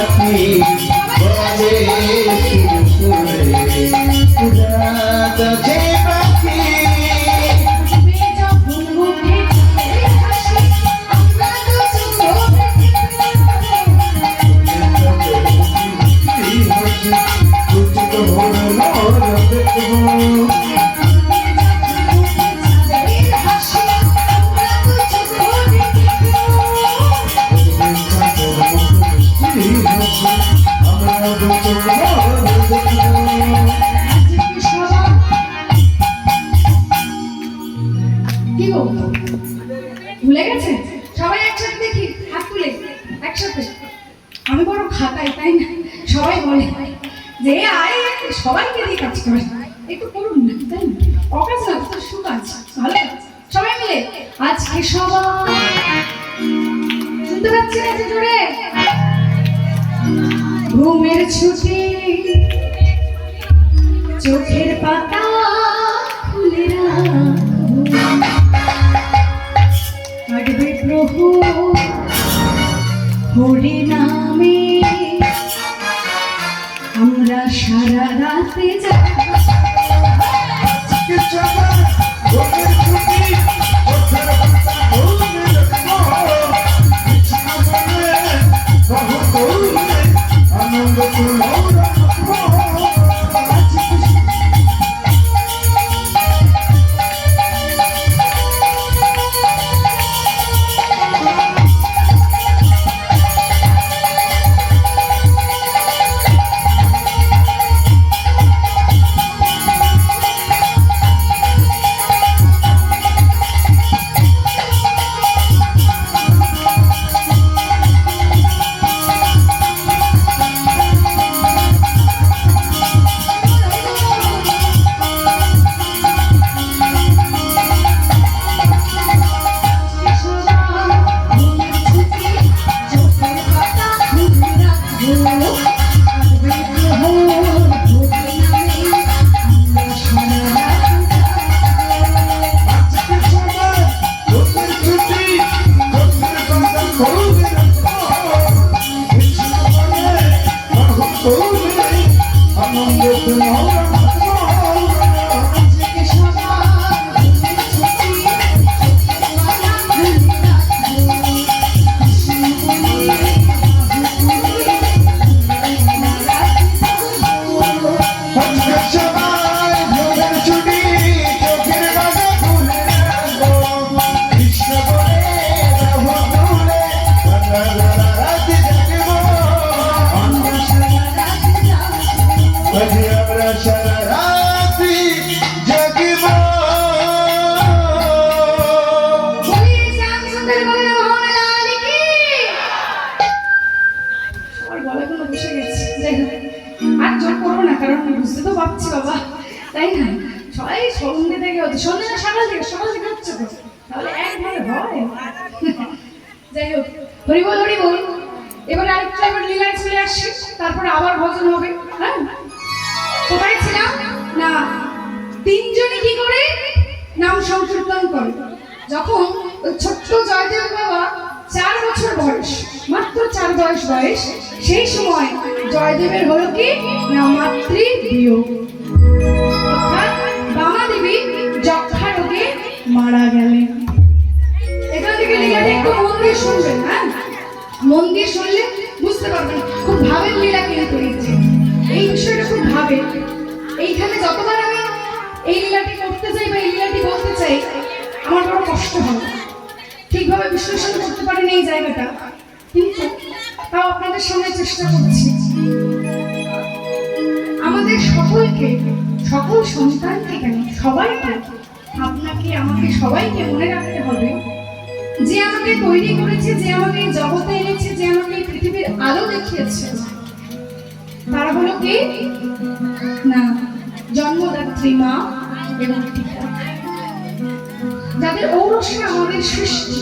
রাখি ঘুমের ছুটি চোখের পাতা খুলে কাটবে প্রভু হরি বয়স? মাত্র চার বয়স বয়স। সেই সময় জয়দেবের হলো কি? না মাতৃ বিয়োগ যক্ষা রোগে মারা গেলেন। এখান থেকে লীলাটা একটু মন দিয়ে শুনবেন হ্যাঁ? মন দিয়ে শুনলে বুঝতে পারবেন, খুব ভাবের লীলা কিন্তু এই এই বিষয়টা খুব ভাবে। এইখানে যতবার আমি এই লীলাটি করতে চাই বা এই লীলাটি বলতে চাই, আমার বড় কষ্ট হয় ঠিকভাবে বিশ্লেষণ করতে পারিনি এই জায়গাটা। কিন্তু তাও আপনাদের সামনে চেষ্টা করছি। আমাদের সকলকে, সকল সন্তানকে কেন, সবাইকে, আপনাকে, আমাকে সবাইকে মনে রাখতে হবে যে আমাকে তৈরি করেছে, যে আমাকে জগতে এনেছে, যে আমাকে পৃথিবীর আলো দেখিয়েছে। তারা হলো কে? না, জন্মদাত্রী মা এবং পিতা। যাদের ঔরসে আমাদের সৃষ্টি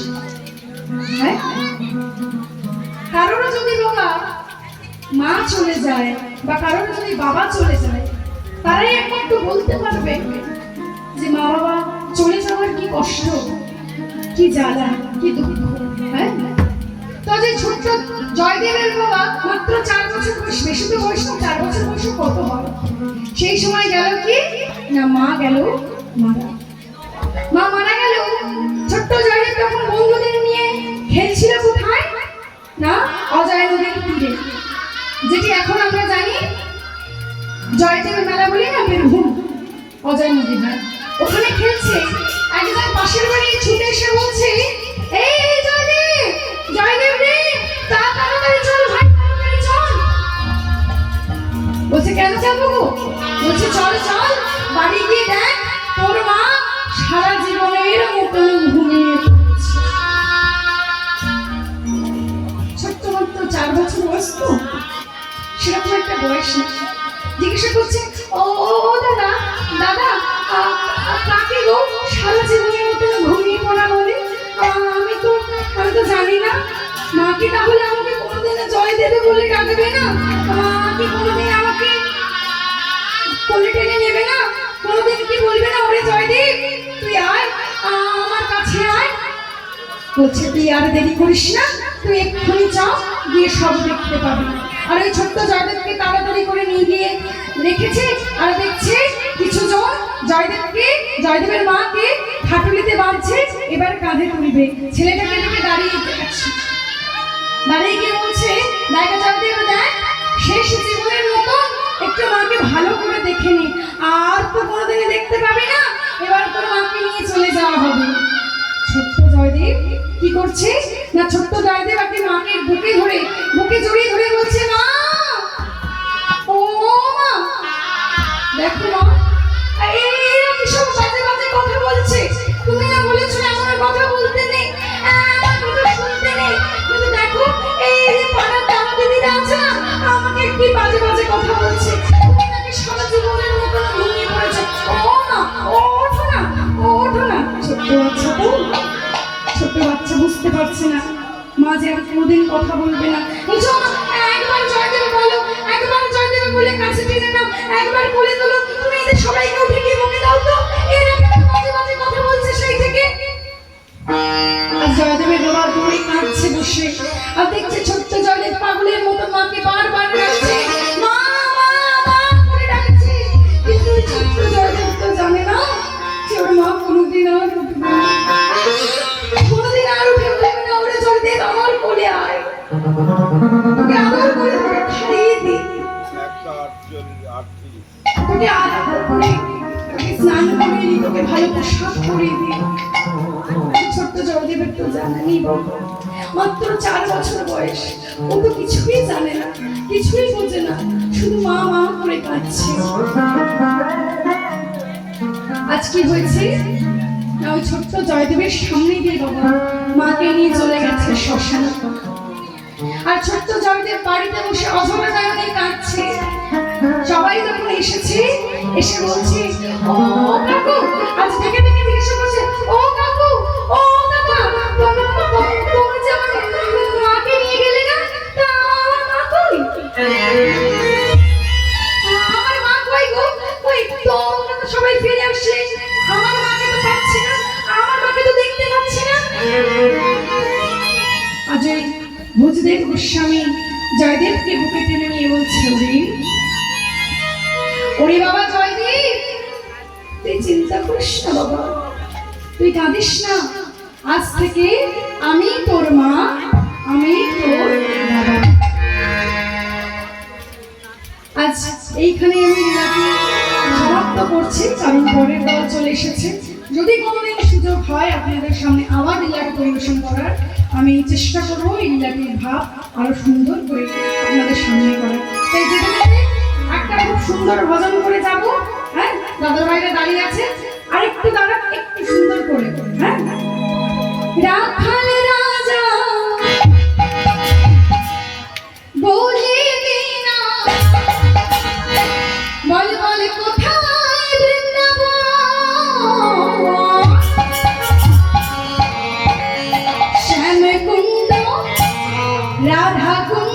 হ্যাঁ? কারোর যদি বাবা মা চলে যায় বা কারোর যদি বাবা চলে যায়, তারাই একমাত্র বলতে পারবে যে মা বাবা চলে যাওয়ার কি কষ্ট, কি জ্বালা, কি দুঃখ হ্যাঁ? তো যে ছোট্ট জয়দেবের বাবা মাত্র চার বছর বয়স, বেশি তো বয়স না, চার বছর বয়স কত হয়? সেই সময় গেল কি? না, মা গেল মারা। মা মারা জয়দেব তখন বন্ধুদের নিয়ে খেলছিল কোথায়? না, অজয় নদীর তীরে। যেটি এখন আমরা জানি, জয়দেবের মেলা বলি না, বীরভূম। অজয় নদীর ঘাট মা কি তাহলে আমাকে কোনোদিনও জয় দেবে বলে ডাকবে না? মা কি কোনোদিন আমাকে কোলে টেনে নেবে না? কোনোদিন কি বলবে না ওরে জয়দেব তুই আয় আমার কাছে আয়। বলছে, তুই আর দেরি করিস না, তুই এক্ষুনি যা, গিয়ে সব দেখতে পাবি। আর ওই ছোট্ট জয়দেবকে তাড়াতাড়ি করে নিয়ে গিয়ে রেখেছে আর দেখছে কিছু জন জয়দেবকে, জয়দেবের মাকে হাঁটুলিতে বাঁধছে, এবার কাঁধে তুলবে। ছেলেটাকে দেখে দাঁড়িয়ে দাঁড়িয়ে গিয়ে বলছে দেখা জয়দেব দেখ, শেষ জীবনের মতো একটু মাকে ভালো করে দেখে নি। আর তো কোনোদিনই দেখতে পাবি না। এবার তোর মাকে নিয়ে চলে যাওয়া হবে। ছোট্ট জয়দেব কি করছে? না, ছোট্ট জয়দেব আপনি মাকে বুকে ধরে, বুকে জড়িয়ে ধরে বলছে, মা! ও মা! দেখো মা আমাকে কি বাজে বাজে কথা বলছে। তুমি সারা জীবনের মতো ঘুমিয়ে পড়েছো ও ও ওঠো না ওঠো না। ছোট্ট বাচ্চা তো। ছোট্ট বাচ্চা বুঝতে পারছে না। মা যে আর কোনোদিন কথা বলবে না। বলছো মা, একবার জয়দেবে বলো, একবার জয়দেবে বলে কাছে টেনে নাও, একবার বলে তোলো। তুমি এদের সবাইকে উঠে গিয়ে বকে দাও তো। এরা মাঝে মাঝে কথা বলছে সেই থেকে? জয়দেবের বাবা দূরে কাঁদছে বসে। আর দেখছে ছোট্ট জয়দেব পাগলের মতো মাকে বারবার ডাকছে। মা মা ছোট্ট জয়দেবের সামনে দিয়ে বাবা মাকে নিয়ে চলে গেছে শ্মশানে। আর ছোট্ট জয়দেব বাড়িতে বসে অঝরা নয়নে কাঁদছে। সবাই যখন এসেছে, এসে বলছে, ও কাকু, আজ থেকে ভোজদেব গোস্বামী জয়দেবকে বুকে টেনে নিয়ে বলছে ওরে ওরে বাবা জয়দেব, তুই চিন্তা করিস না বাবা, তুই কাঁদিস না। আজ থেকে আমি তোর মা, আমি তোর বাবা আজ এইখানে আমি সমাপ্ত করছি কারণ পরের দল চলে এসেছে। যদি কোনোদিন সুযোগ হয়, আপনাদের সামনে আবার পরিবেশন করার আমি চেষ্টা করব জাতির ভাব আরও সুন্দর করে আপনাদের সামনে করার। তাই যেতে যেতে একটা খুব সুন্দর ভজন করে যাব হ্যাঁ? দাদার বাইরে দাঁড়িয়ে আছে। আরেকটু দাঁড়া একটু সুন্দর করে। হ্যাঁ? রাখাল রাধা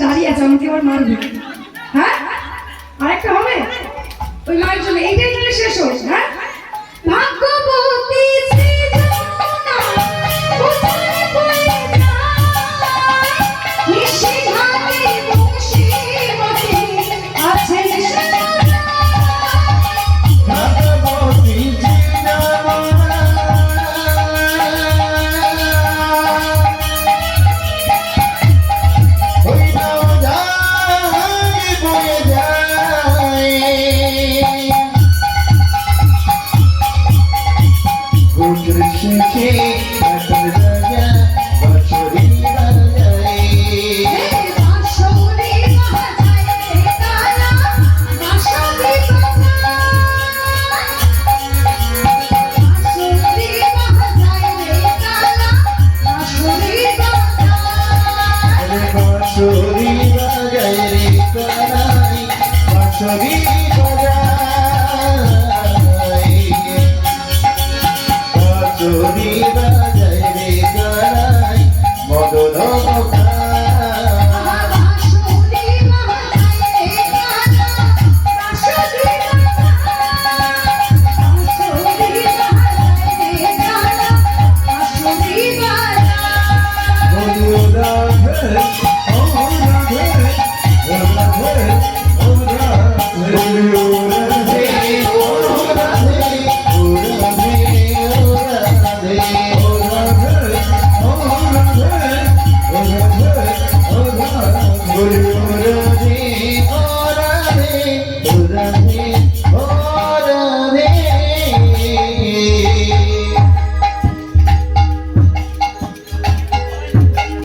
দাঁড়িয়ে আছে, আমাকে আবার মারবে। হ্যাঁ? আরেকটা হবে? ওই মায়ের জন্য। এইটাই তাহলে শেষ হোক হ্যাঁ?